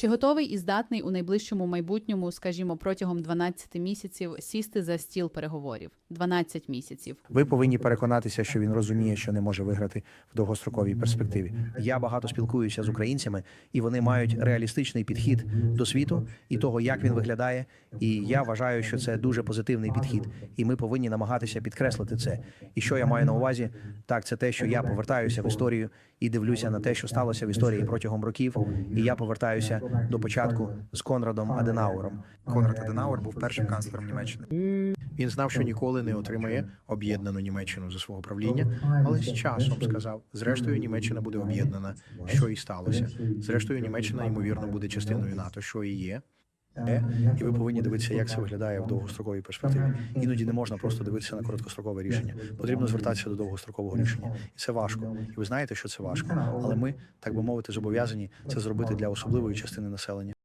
Чи готовий і здатний у найближчому майбутньому, скажімо, протягом 12 місяців сісти за стіл переговорів? 12 місяців. Ви повинні переконатися, що він розуміє, що не може виграти в довгостроковій перспективі. Я багато спілкуюся з українцями, і вони мають реалістичний підхід до світу і того, як він виглядає. І я вважаю, що це дуже позитивний підхід, і ми повинні намагатися підкреслити це. І що я маю на увазі? Так, це те, що я повертаюся в історію і дивлюся на те, що сталося в історії протягом років. І я повертаюся до початку з Конрадом Аденауром. Конрад Аденауер був першим канцлером Німеччини. Він знав, що ніколи не отримає об'єднану Німеччину за свого правління, але з часом сказав: зрештою, Німеччина буде об'єднана, що і сталося. Зрештою, Німеччина ймовірно буде частиною НАТО, що і є. Е, І ви повинні дивитися, як це виглядає в довгостроковій перспективі. Іноді не можна просто дивитися на короткострокове рішення. Потрібно звертатися до довгострокового рішення, і це важко. І ви знаєте, що це важко. Але ми, так би мовити, зобов'язані це зробити для особливої частини населення.